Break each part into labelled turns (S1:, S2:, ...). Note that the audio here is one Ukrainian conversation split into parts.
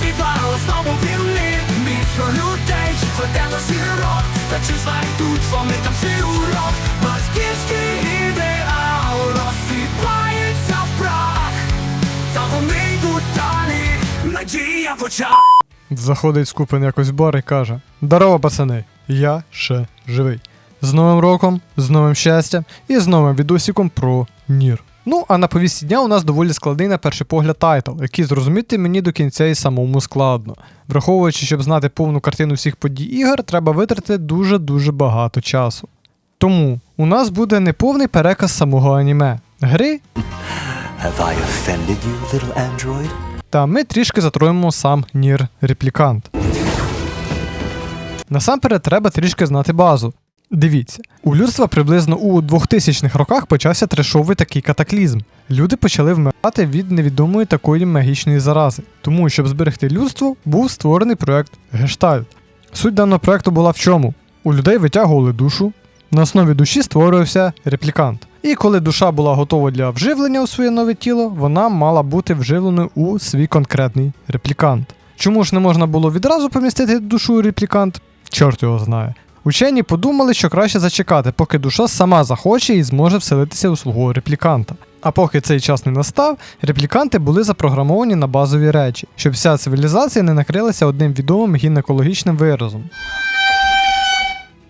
S1: світла, але знову вільні Міф про людей, чи кладе на зірок Та чи знайдуть вони там свій Батьківський ідеал розсипається в прах Та вони йдуть далі, надія в
S2: Заходить скупен якось в бар і каже: Здорово, пацани! Я ще живий. З Новим роком, з новим щастям і з новим відосиком про Нір. Ну, а на повісті дня у нас доволі складний на перший погляд тайтл, який зрозуміти мені до кінця і самому складно. Враховуючи, щоб знати повну картину всіх подій ігор, треба витратити дуже-дуже багато часу. Тому у нас буде неповний переказ самого аніме, гри
S3: Have I offended you, little android?
S2: Та ми трішки затроїмо сам Нір Реплікант. Насамперед треба трішки знати базу. Дивіться, у людства приблизно у 2000-х роках почався трешовий такий катаклізм. Люди почали вмирати від невідомої такої магічної зарази. Тому, щоб зберегти людство, був створений проект Гештальт. Суть даного проекту була в чому? У людей витягували душу, на основі душі створювався реплікант. І коли душа була готова для вживлення у своє нове тіло, вона мала бути вживленою у свій конкретний реплікант. Чому ж не можна було відразу помістити душу у реплікант? Чорт його знає. Учені подумали, що краще зачекати, поки душа сама захоче і зможе вселитися у свого репліканта. А поки цей час не настав, репліканти були запрограмовані на базові речі, щоб вся цивілізація не накрилася одним відомим гінекологічним виразом.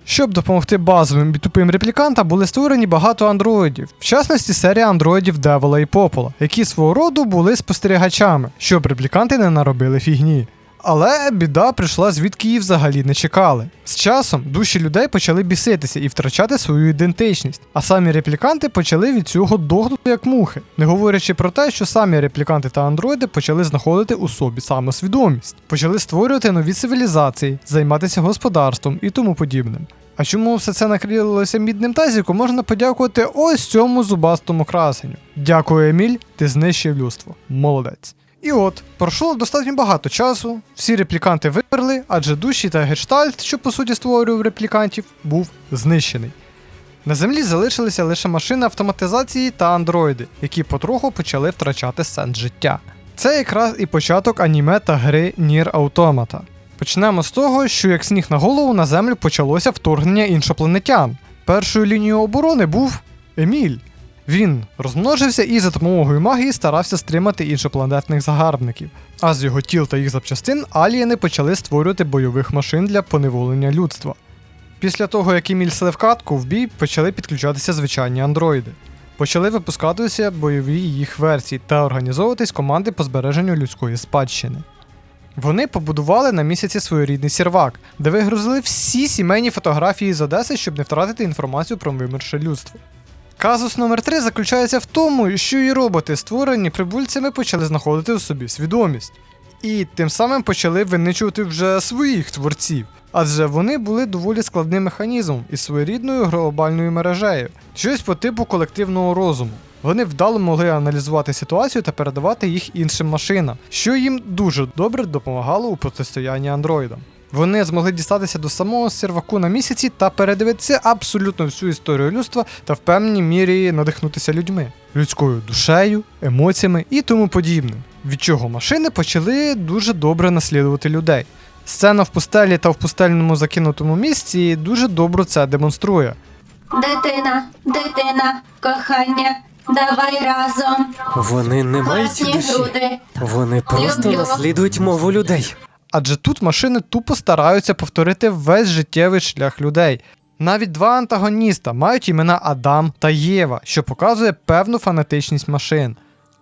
S2: Щоб допомогти базовим і тупим реплікантам, були створені багато андроїдів, в частності серія андроїдів Девола і Попола, які свого роду були спостерігачами, щоб репліканти не наробили фігні. Але біда прийшла звідки її взагалі не чекали. З часом душі людей почали біситися і втрачати свою ідентичність, а самі репліканти почали від цього дохнути як мухи, не говорячи про те, що самі репліканти та андроїди почали знаходити у собі самосвідомість, почали створювати нові цивілізації, займатися господарством і тому подібним. А чому все це накрилося мідним тазіком, можна подякувати ось цьому зубастому красеню. Дякую, Еміль, ти знищив людство. Молодець. І от, пройшло достатньо багато часу, всі репліканти вимерли, адже душі та гештальт, що по суті створював реплікантів, був знищений. На землі залишилися лише машини автоматизації та андроїди, які потроху почали втрачати сенс життя. Це якраз і початок аніме та гри Нір Automata. Почнемо з того, що як сніг на голову на землю почалося вторгнення іншопланетян. Першою лінією оборони був Еміль. Він розмножився і за допомогою магії старався стримати іншопланетних загарбників. А з його тіл та їх запчастин алієни почали створювати бойових машин для поневолення людства. Після того, як Еміль слив катку, в бій почали підключатися звичайні андроїди. Почали випускатися бойові їх версії та організовуватись команди по збереженню людської спадщини. Вони побудували на місяці своєрідний сервак, де вигрузили всі сімейні фотографії з Одеси, щоб не втратити інформацію про вимерше людство. Казус номер 3 заключається в тому, що і роботи, створені прибульцями, почали знаходити у собі свідомість. І тим самим почали виничувати вже своїх творців, адже вони були доволі складним механізмом із своєрідною глобальною мережею, щось по типу колективного розуму. Вони вдало могли аналізувати ситуацію та передавати їх іншим машинам, що їм дуже добре допомагало у протистоянні андроїдам. Вони змогли дістатися до самого серваку на місяці та передивитися абсолютно всю історію людства та в певній мірі надихнутися людьми, людською душею, емоціями і тому подібним. Від чого машини почали дуже добре наслідувати людей. Сцена в пустелі та в пустельному закинутому місці дуже добре це демонструє.
S4: Дитина, дитина, кохання, давай разом.
S5: Вони не мають
S4: Класні
S5: душі.
S4: груди.
S5: Вони просто
S4: Люблю.
S5: наслідують мову людей.
S2: Адже тут машини тупо стараються повторити весь життєвий шлях людей. Навіть два антагоніста мають імена Адам та Єва, що показує певну фанатичність машин.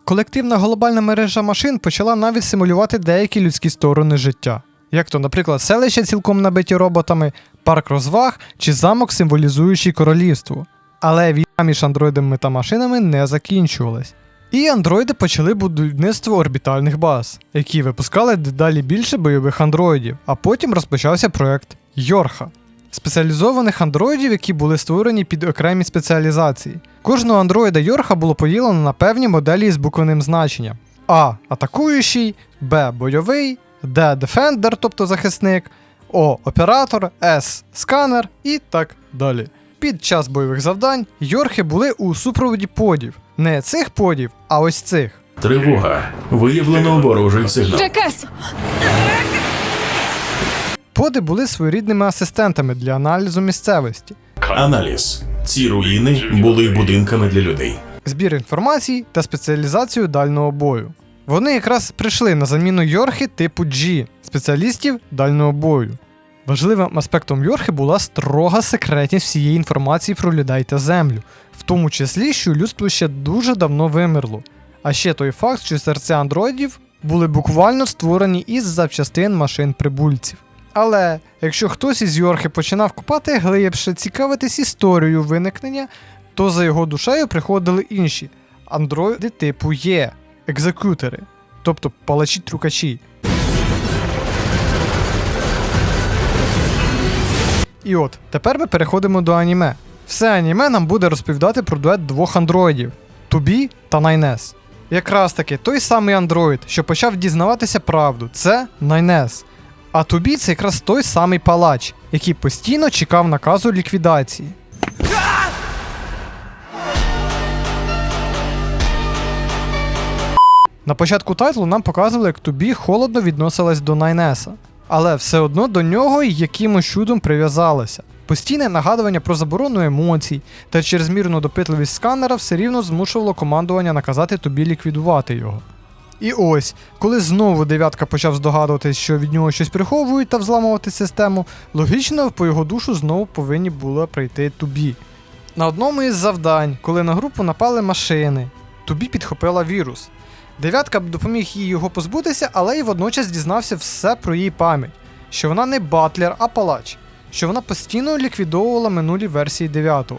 S2: Колективна глобальна мережа машин почала навіть симулювати деякі людські сторони життя, як то, наприклад, селища цілком набиті роботами, парк розваг чи замок, символізуючий королівство. Але війна між андроїдами та машинами не закінчувалась. І андроїди почали будівництво орбітальних баз, які випускали дедалі більше бойових андроїдів, а потім розпочався проект Йорха. Спеціалізованих андроїдів, які були створені під окремі спеціалізації. Кожного андроїда Йорха було поділено на певні моделі з буквенним значенням: А. Атакуючий, Б. Бойовий, Д. Дефендер, тобто захисник, О. Оператор, С. Сканер і так далі. Під час бойових завдань Йорхи були у супроводі подів. Не цих подів, а ось цих.
S6: Тривога. Виявлено ворожий сигнал.
S7: Джекес!
S2: Поди були своєрідними асистентами для аналізу місцевості,
S6: Аналіз. Ці руїни були будинками для людей.
S2: збір інформації та спеціалізацію дальнього бою. Вони якраз прийшли на заміну Йорхи типу G, спеціалістів дальнього бою. Важливим аспектом Йорхи була строга секретність всієї інформації про людей та землю, в тому числі, що людство ще дуже давно вимерло. А ще той факт, що серця андроїдів були буквально створені із запчастин машин прибульців. Але якщо хтось із Йорхи починав купати глибше, цікавитись історією виникнення, то за його душею приходили інші андроїди типу Є, екзекютори, тобто палачі-трюкачі. І от, тепер ми переходимо до аніме. Все аніме нам буде розповідати про дует двох андроїдів Тубі та Найнес. Якраз таки той самий андроїд, що почав дізнаватися правду, це Найнес. А Тубі це якраз той самий палач, який постійно чекав наказу ліквідації. На початку тайтлу нам показували, як Тубі холодно відносилась до Найнеса, але все одно до нього якимось чудом прив'язалася. Постійне нагадування про заборону емоцій та чрезмірну допитливість сканера все рівно змушувало командування наказати Тубі ліквідувати його. І ось, коли знову дев'ятка почав здогадуватись, що від нього щось приховують та взламувати систему, логічно по його душу знову повинні було прийти Тубі. На одному із завдань, коли на групу напали машини, Тубі підхопила вірус. Дев'ятка допоміг їй його позбутися, але й водночас дізнався все про її пам'ять, що вона не батлер, а палач, що вона постійно ліквідовувала минулі версії 9,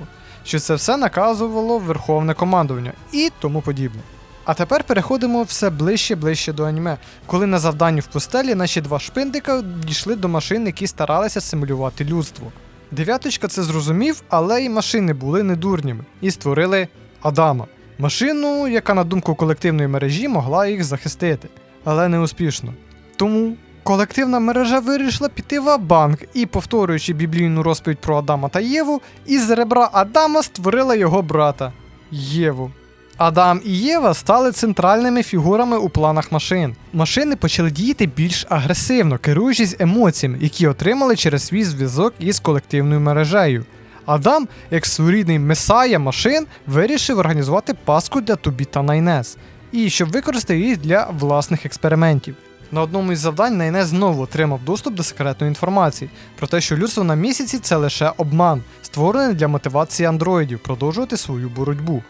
S2: що це все наказувало Верховне командування і тому подібне. А тепер переходимо все ближче ближче до аніме, коли на завданні в пустелі наші два шпиндика дійшли до машин, які старалися симулювати людство. Дев'яточка це зрозумів, але й машини були недурніми і створили Адама. Машину, яка, на думку колективної мережі, могла їх захистити, але не успішно. Тому колективна мережа вирішила піти в банк і, повторюючи біблійну розповідь про Адама та Єву, із ребра Адама створила його брата Єву. Адам і Єва стали центральними фігурами у планах машин. Машини почали діяти більш агресивно, керуючись емоціями, які отримали через свій зв'язок із колективною мережею. Адам, як своєрідний месая машин, вирішив організувати паску для Тубі та Найнес, і щоб використати їх для власних експериментів. На одному із завдань Найнес знову отримав доступ до секретної інформації про те, що людство на місяці це лише обман, створений для мотивації андроїдів продовжувати свою боротьбу.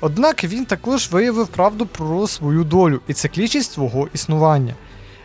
S2: Однак він також виявив правду про свою долю і циклічність свого існування.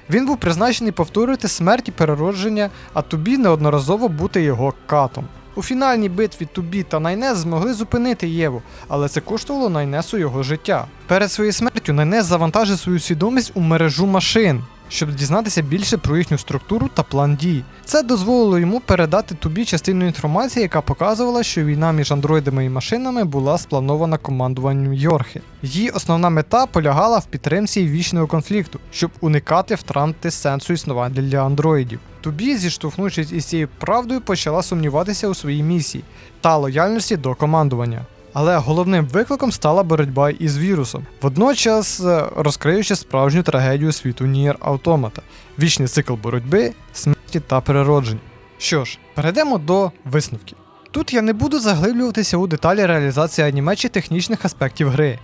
S2: Він був призначений повторювати смерть і переродження, а Тубі неодноразово бути його катом. У фінальній битві Тубі та Найнес змогли зупинити Єву, але це коштувало Найнесу його життя. Перед своєю смертю Найнес завантажив свою свідомість у мережу машин, щоб дізнатися більше про їхню структуру та план дій. Це дозволило йому передати Тубі частину інформації, яка показувала, що війна між андроїдами і машинами була спланована командуванням Йорхи. Її основна мета полягала в підтримці вічного конфлікту, щоб уникати втрати сенсу існування для андроїдів. Тубі, зіштовхнувшись із цією правдою, почала сумніватися у своїй місії та лояльності до командування. Але головним викликом стала боротьба із вірусом, водночас е, розкриючи справжню трагедію світу Нір Автомата, вічний цикл боротьби, смерті та переродження. Що ж, перейдемо до висновків. Тут я не буду заглиблюватися у деталі реалізації аніме чи технічних аспектів гри.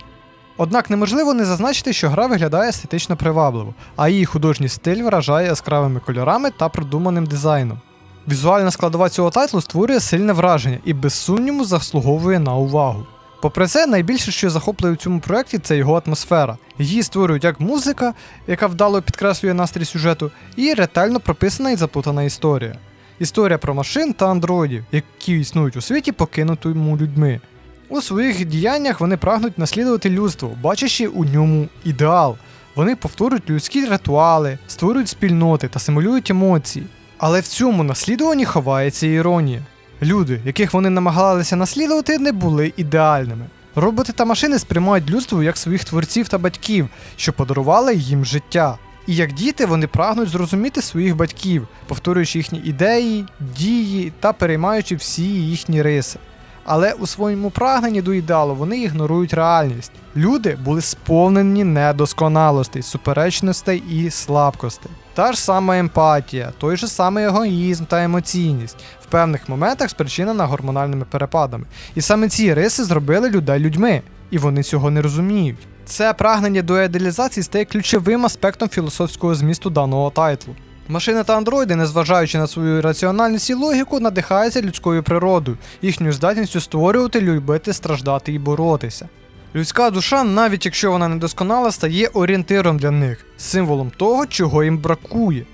S2: Однак неможливо не зазначити, що гра виглядає естетично привабливо, а її художній стиль вражає яскравими кольорами та продуманим дизайном. Візуальна складова цього тайтлу створює сильне враження і без сумніву заслуговує на увагу. Попри це, найбільше, що захоплює у цьому проєкті, це його атмосфера. Її створюють як музика, яка вдало підкреслює настрій сюжету, і ретельно прописана і заплутана історія. Історія про машин та андроїдів, які існують у світі, покинутому людьми. У своїх діяннях вони прагнуть наслідувати людство, бачачи у ньому ідеал. Вони повторюють людські ритуали, створюють спільноти та симулюють емоції. Але в цьому наслідуванні ховається іронія. Люди, яких вони намагалися наслідувати, не були ідеальними. Роботи та машини сприймають людство як своїх творців та батьків, що подарували їм життя. І як діти вони прагнуть зрозуміти своїх батьків, повторюючи їхні ідеї, дії та переймаючи всі їхні риси. Але у своєму прагненні до ідеалу вони ігнорують реальність. Люди були сповнені недосконалостей, суперечностей і слабкостей. Та ж сама емпатія, той же самий егоїзм та емоційність в певних моментах спричинена гормональними перепадами. І саме ці риси зробили людей людьми, і вони цього не розуміють. Це прагнення до ідеалізації стає ключовим аспектом філософського змісту даного тайтлу. Машини та андроїди, незважаючи на свою раціональність і логіку, надихаються людською природою, їхньою здатністю створювати, любити, страждати і боротися. Людська душа, навіть якщо вона недосконала, стає орієнтиром для них, символом того, чого їм бракує.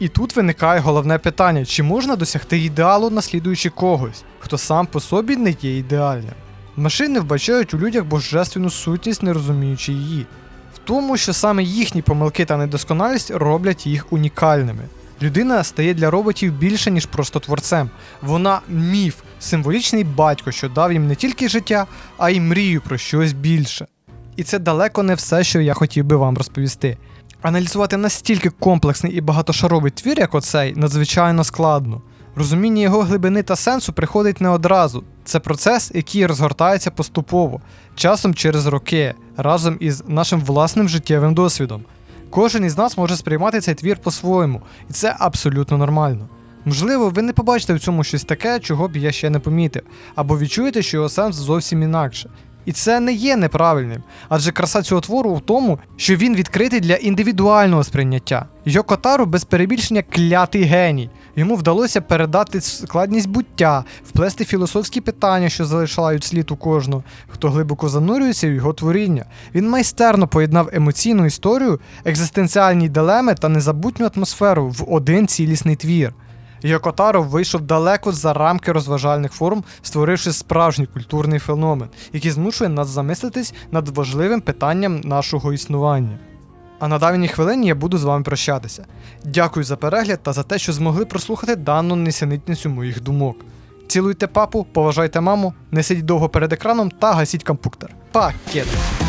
S2: І тут виникає головне питання: чи можна досягти ідеалу, наслідуючи когось, хто сам по собі не є ідеальним? Машини вбачають у людях божественну сутність, не розуміючи її, в тому, що саме їхні помилки та недосконалість роблять їх унікальними. Людина стає для роботів більше, ніж просто творцем. Вона міф, символічний батько, що дав їм не тільки життя, а й мрію про щось більше. І це далеко не все, що я хотів би вам розповісти. Аналізувати настільки комплексний і багатошаровий твір, як оцей, надзвичайно складно. Розуміння його глибини та сенсу приходить не одразу. Це процес, який розгортається поступово, часом через роки, разом із нашим власним життєвим досвідом. Кожен із нас може сприймати цей твір по-своєму, і це абсолютно нормально. Можливо, ви не побачите в цьому щось таке, чого б я ще не помітив, або відчуєте, що його сенс зовсім інакше. І це не є неправильним, адже краса цього твору в тому, що він відкритий для індивідуального сприйняття. Йоко Таро без перебільшення клятий геній. Йому вдалося передати складність буття, вплести філософські питання, що залишають слід у кожного, хто глибоко занурюється в його творіння. Він майстерно поєднав емоційну історію, екзистенціальні дилеми та незабутню атмосферу в один цілісний твір. Йокотаро вийшов далеко за рамки розважальних форм, створивши справжній культурний феномен, який змушує нас замислитись над важливим питанням нашого існування. А на давній хвилині я буду з вами прощатися. Дякую за перегляд та за те, що змогли прослухати дану несенітницю моїх думок. Цілуйте папу, поважайте маму, не сидіть довго перед екраном та гасіть компуктор. Пакет!